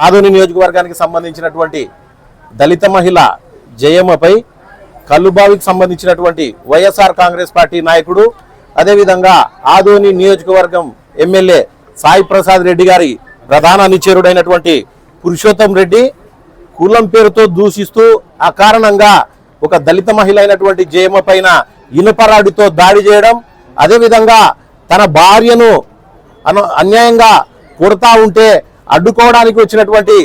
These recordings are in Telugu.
ఆదోని నియోజకవర్గానికి సంబంధించినటువంటి దళిత మహిళ జయమ్మపై కల్లుబావికి సంబంధించినటువంటి వైఎస్ఆర్ కాంగ్రెస్ పార్టీ నాయకుడు అదేవిధంగా ఆదోని నియోజకవర్గం ఎమ్మెల్యే సాయి ప్రసాద్ రెడ్డి గారి ప్రధాన అనుచరుడైనటువంటి పురుషోత్తం రెడ్డి కులం పేరుతో దూషిస్తూ ఆ కారణంగా ఒక దళిత మహిళ అయినటువంటి జయమ్మ పైన ఇనుపరాడితో దాడి చేయడం అదేవిధంగా తన భార్యను అను అన్యాయంగా కొడతా ఉంటే అడ్డుకోవడానికి వచ్చినటువంటి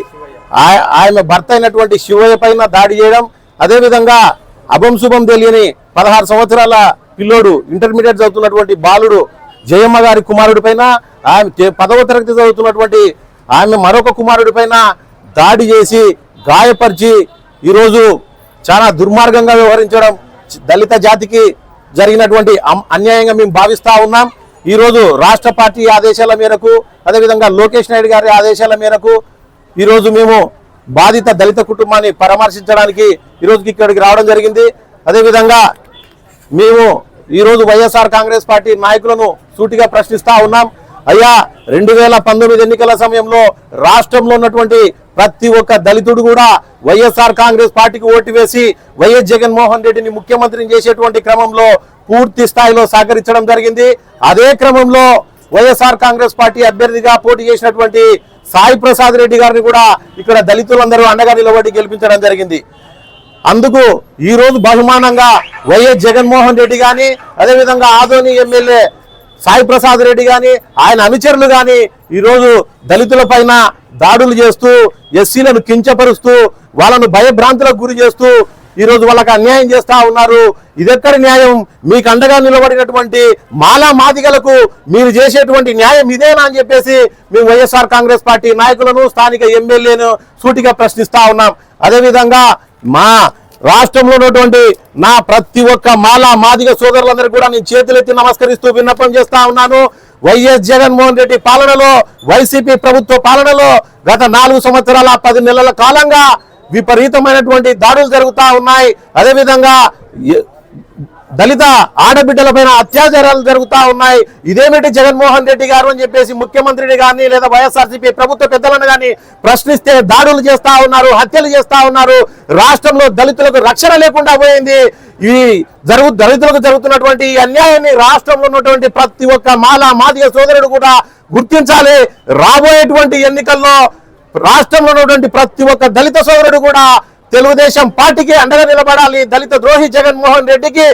ఆయన భర్త అయినటువంటి శివయ్య పైన దాడి చేయడం అదేవిధంగా అభం శుభం తెలియని పదహారు సంవత్సరాల పిల్లోడు ఇంటర్మీడియట్ చదువుతున్నటువంటి బాలుడు జయమ్మ గారి కుమారుడి పైన ఆమె పదవ తరగతి చదువుతున్నటువంటి ఆమె మరొక కుమారుడి పైన దాడి చేసి గాయపరిచి ఈరోజు చాలా దుర్మార్గంగా వ్యవహరించడం దళిత జాతికి జరిగినటువంటి అన్యాయంగా మేము భావిస్తూ ఉన్నాం. ఈరోజు రాష్ట్ర పార్టీ ఆదేశాల మేరకు అదేవిధంగా లోకేష్ నాయుడు గారి ఆదేశాల మేరకు ఈరోజు మేము బాధిత దళిత కుటుంబాన్ని పరామర్శించడానికి ఈరోజుకి ఇక్కడికి రావడం జరిగింది. అదేవిధంగా మేము ఈరోజు వైఎస్ఆర్ కాంగ్రెస్ పార్టీ నాయకులను సూటిగా ప్రశ్నిస్తూ ఉన్నాం. అయ్యా రెండు వేల పంతొమ్మిది ఎన్నికల సమయంలో రాష్ట్రంలో ఉన్నటువంటి ప్రతి ఒక్క దళితుడు కూడా వైఎస్ఆర్ కాంగ్రెస్ పార్టీకి ఓటు వేసి వైఎస్ జగన్మోహన్ రెడ్డిని ముఖ్యమంత్రిని చేసేటువంటి క్రమంలో పూర్తి స్థాయిలో సహకరించడం జరిగింది. అదే క్రమంలో వైఎస్ఆర్ కాంగ్రెస్ పార్టీ అభ్యర్థిగా పోటీ చేసినటువంటి సాయి ప్రసాద్ రెడ్డి గారిని కూడా ఇక్కడ దళితులందరూ అండగా నిలబడి గెలిపించడం జరిగింది. అందుకు ఈ రోజు బహుమానంగా వైఎస్ జగన్మోహన్ రెడ్డి కానీ అదేవిధంగా ఆదోని ఎమ్మెల్యే సాయి ప్రసాద్ రెడ్డి కానీ ఆయన అనుచరులు కానీ ఈరోజు దళితులపైన దళితుల పైన దాడులు చేస్తూ ఎస్సీలను కించపరుస్తూ వాళ్ళను భయభ్రాంతులకు గురి చేస్తూ ఈరోజు వాళ్ళకి అన్యాయం చేస్తూ ఉన్నారు. ఇదెక్కడి న్యాయం? మీకు అండగా నిలబడినటువంటి మాలా మాదిగలకు మీరు చేసేటువంటి న్యాయం ఇదేనా అని చెప్పేసి మేము వైఎస్ఆర్ కాంగ్రెస్ పార్టీ నాయకులను స్థానిక ఎమ్మెల్యేను సూటిగా ప్రశ్నిస్తా ఉన్నాం. అదేవిధంగా మా రాష్ట్రంలో ఉన్నటువంటి నా ప్రతి ఒక్క మాలా మాదిగ సోదరులందరూ కూడా నేను చేతులెత్తి నమస్కరిస్తూ విన్నపం చేస్తా ఉన్నాను. వైఎస్ జగన్మోహన్ రెడ్డి పాలనలో వైసీపీ ప్రభుత్వ పాలనలో గత నాలుగు సంవత్సరాల పది నెలల కాలంగా విపరీతమైనటువంటి దాడులు జరుగుతూ ఉన్నాయి. అదేవిధంగా దళిత ఆడబిడ్డలపైన అత్యాచారాలు జరుగుతా ఉన్నాయి. ఇదేమిటి జగన్మోహన్ రెడ్డి గారు అని చెప్పేసి ముఖ్యమంత్రిని కానీ లేదా వైఎస్ఆర్సీపీ ప్రభుత్వ పెద్దలను కానీ ప్రశ్నిస్తే దాడులు చేస్తా ఉన్నారు హత్యలు చేస్తా ఉన్నారు. రాష్ట్రంలో దళితులకు రక్షణ లేకుండా పోయింది. ఈ జరుగు దళితులకు జరుగుతున్నటువంటి ఈ అన్యాయాన్ని రాష్ట్రంలో ఉన్నటువంటి ప్రతి ఒక్క మాల మాదిగ సోదరుడు కూడా గుర్తించాలి. రాబోయేటువంటి ఎన్నికల్లో రాష్ట్రంలో ఉన్నటువంటి ప్రతి ఒక్క దళిత సోదరుడు కూడా తెలుగుదేశం పార్టీకి అండగా నిలబడాలి. దళిత ద్రోహి జగన్మోహన్ రెడ్డికి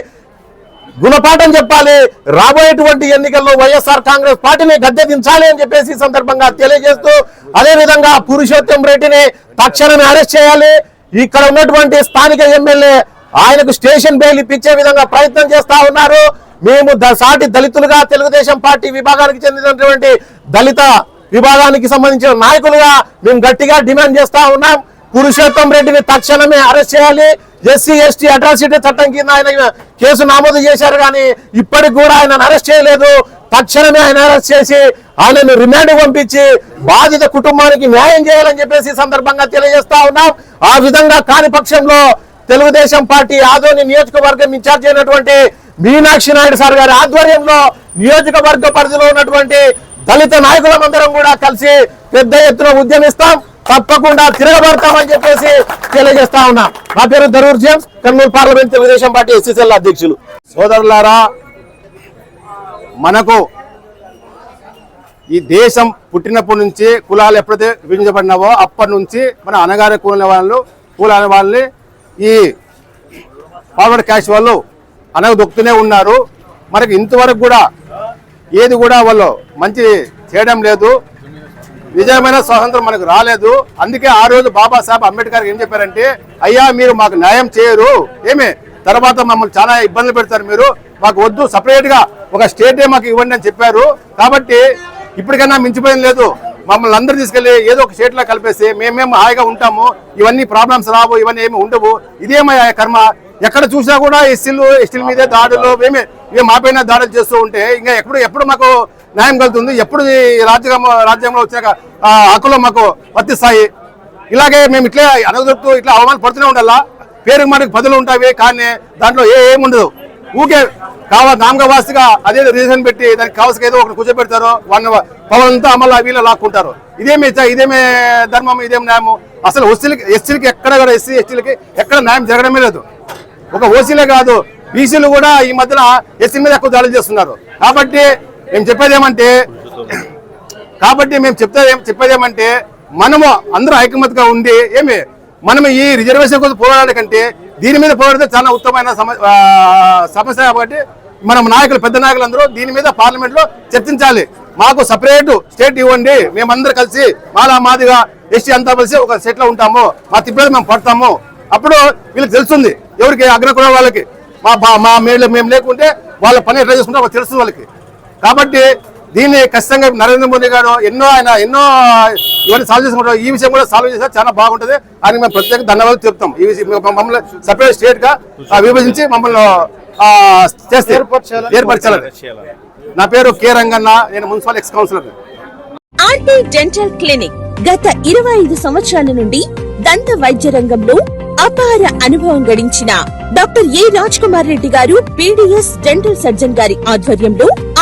గుణపాఠం చెప్పాలి. రాబోయేటువంటి ఎన్నికల్లో వైఎస్ఆర్ కాంగ్రెస్ పార్టీని గద్దె దించాలి అని చెప్పేసి సందర్భంగా తెలియజేస్తూ అదేవిధంగా పురుషోత్తం రెడ్డిని తక్షణమే అరెస్ట్ చేయాలి. ఇక్కడ ఉన్నటువంటి స్థానిక ఎమ్మెల్యే ఆయనకు స్టేషన్ బెయిల్ ఇప్పించే విధంగా ప్రయత్నం చేస్తా ఉన్నారు. మేము సాటి దళితులుగా తెలుగుదేశం పార్టీ విభాగానికి చెందినటువంటి దళిత విభాగానికి సంబంధించిన నాయకులుగా మేము గట్టిగా డిమాండ్ చేస్తా ఉన్నాం. పురుషోత్తం రెడ్డిని తక్షణమే అరెస్ట్ చేయాలి. ఎస్సీ ఎస్టీ అట్రాసిటీ చట్టం కింద ఆయన కేసు నమోదు చేశారు కానీ ఇప్పటికి కూడా ఆయన అరెస్ట్ చేయలేదు. తక్షణమే ఆయన అరెస్ట్ చేసి ఆయనను రిమాండ్ పంపించి బాధిత కుటుంబానికి న్యాయం చేయాలని చెప్పేసి సందర్భంగా తెలియజేస్తా ఉన్నాం. ఆ విధంగా కాని పక్షంలో తెలుగుదేశం పార్టీ ఆదోని నియోజకవర్గం ఇన్ఛార్జ్ అయినటువంటి మీనాక్షి నాయుడు సార్ గారి ఆధ్వర్యంలో నియోజకవర్గ పరిధిలో ఉన్నటువంటి దళిత నాయకులందరం కూడా కలిసి పెద్ద ఎత్తున ఉద్యమిస్తాం. తప్పకుండా తిరగబడతామని చెప్పేసి తెలియజేస్తా ఉన్నా. నా పేరు Dharur James Kurnool parliament Telugu Desam party SCCL అధ్యక్షులు. సోదరులారా మనకు ఈ దేశం పుట్టినప్పటి నుంచి కులాలు ఎప్పుడైతే విభజించబడినావో అప్పటి నుంచి మన అనగానే కూలిన వాళ్ళు కూలనే వాళ్ళని ఈ ఫార్వర్డ్ క్యాష్ వాళ్ళు అనగదొక్కుతూనే ఉన్నారు. మనకి ఇంతవరకు కూడా ఏది కూడా వాళ్ళు మంచి చేయడం లేదు. నిజమైన స్వాతంత్రం మనకు రాలేదు. అందుకే ఆ రోజు బాబాసాహెబ్ అంబేద్కర్ ఏం చెప్పారంటే అయ్యా మీరు మాకు న్యాయం చేయరు. ఏమి? తర్వాత మమ్మల్ని చాలా ఇబ్బందులు పెడతారు మీరు. మాకు వద్దు సపరేట్గా ఒక స్టేటే మాకు ఇవ్వండి అని చెప్పారు. కాబట్టి ఇప్పటికైనా మించిపోయింది లేదు. మమ్మల్ని అందరూ తీసుకెళ్ళి ఏదో ఒక స్టేట్లో కలిపేసి మేమేమి హాయిగా ఉంటాము. ఇవన్నీ ప్రాబ్లమ్స్ రావు ఇవన్నీ ఏమి ఉండవు. ఇదేమయ్యా కర్మ. ఎక్కడ చూసినా కూడా ఎస్సీలు ఎస్టీల మీదే దాడులు మేమే మేము మాపైన దాడులు చేస్తూ ఉంటే ఇంకా ఎప్పుడు ఎప్పుడు మాకు న్యాయం కలుగుతుంది. ఎప్పుడు ఈ రాజ్యాంగం రాజ్యాంగంలో వచ్చినాక హక్కులు మాకు వర్తిస్తాయి. ఇలాగే మేము ఇట్లే అనగదొరుకుతూ ఇట్లా అవమానం పడుతూనే ఉండాలా? పేరు మనకి పదులు ఉంటాయి. కానీ దాంట్లో ఏ ఏముండదు ఊకే కావాలి నామక వాసిగా అదే రీజన్ పెట్టి దానికి కావాల్సిన ఏదో ఒకటి కూర్చోబెడతారు వాళ్ళ పవన్ అంతా మళ్ళీ వీళ్ళు లాక్కుంటారు. ఇదేమి ఇదేమే ఇదేమి ధర్మం ఇదేమి న్యాయము. అసలు ఓసీలకి ఎస్సీలకి ఎక్కడ కూడా ఎస్సీ ఎస్టీలకి ఎక్కడ న్యాయం జరగడమే లేదు. ఒక ఓసీలే కాదు బీసీలు కూడా ఈ మధ్యన ఎస్సీ మీద ఎక్కువ దాడులు చేస్తున్నారు. కాబట్టి మేము చెప్పేది ఏమంటే కాబట్టి మేము చెప్తే చెప్పేది ఏమంటే మనము అందరూ ఐకమతిగా ఉండి ఏమి మనం ఈ రిజర్వేషన్ కోసం పోరాడే కంటే దీని మీద పోరాడితే చాలా ఉత్తమమైన సమస్య కాబట్టి మనం నాయకులు పెద్ద నాయకులు అందరూ దీని మీద పార్లమెంట్లో చర్చించాలి. మాకు సపరేట్ స్టేట్ ఇవ్వండి. మేమందరూ కలిసి మాలా మాదిగా ఎస్టీ అంతా కలిసి ఒక సెట్లో ఉంటాము. మా తిప్పేది మేము పడతాము. అప్పుడు వీళ్ళకి తెలుస్తుంది ఎవరికి అగ్రకుల వాళ్ళకి మా మా మేము లేకుంటే వాళ్ళ పని ఎట్లా చేసుకుంటే తెలుస్తుంది వాళ్ళకి. కాబట్టి దీన్ని ఖచ్చితంగా నరేంద్ర మోదీ గారు ఎన్నో ఆయన ఎన్నో ఇవన్నీ సాల్వ్ చేసుకుంటారు. ఈ విషయం కూడా సాల్వ్ చేస్తే చాలా బాగుంటది. అని మేము ప్రత్యేక ధన్యవాదాలు చెప్తాం ఈ విషయం మమ్మల్ని సపరేట్ స్టేట్గా ఆ, విభజించి మమ్మల్ని చేస్తే ఏర్పరచాలని నా పేరు కె రంగన్న. నేను municipal ex councillor RT dental clinic గత ఇరవై ఐదు సంవత్సరాల నుండి దంత వైద్య రంగంలో అపార అనుభవం గడించిన doctor A Raj Kumar Reddy garu PDS dental surgeon గారి ఆధ్వర్యంలో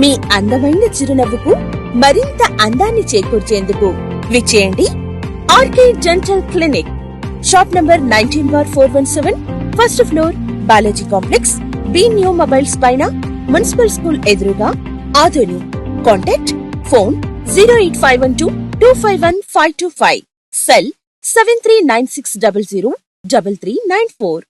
మీ అందమైన చిరునవ్వుకు మరింత అందాన్ని చేకూర్చేందుకు విచ్చేయండి RK dental clinic. Shop number nineteen bar four one seven first floor Balaji complex B new mobiles పైన మున్సిపల్ స్కూల్ ఎదురుగా Adoni. Contact phone zero eight five one two two five one five two five. Cell seven three nine six double zero double three nine four.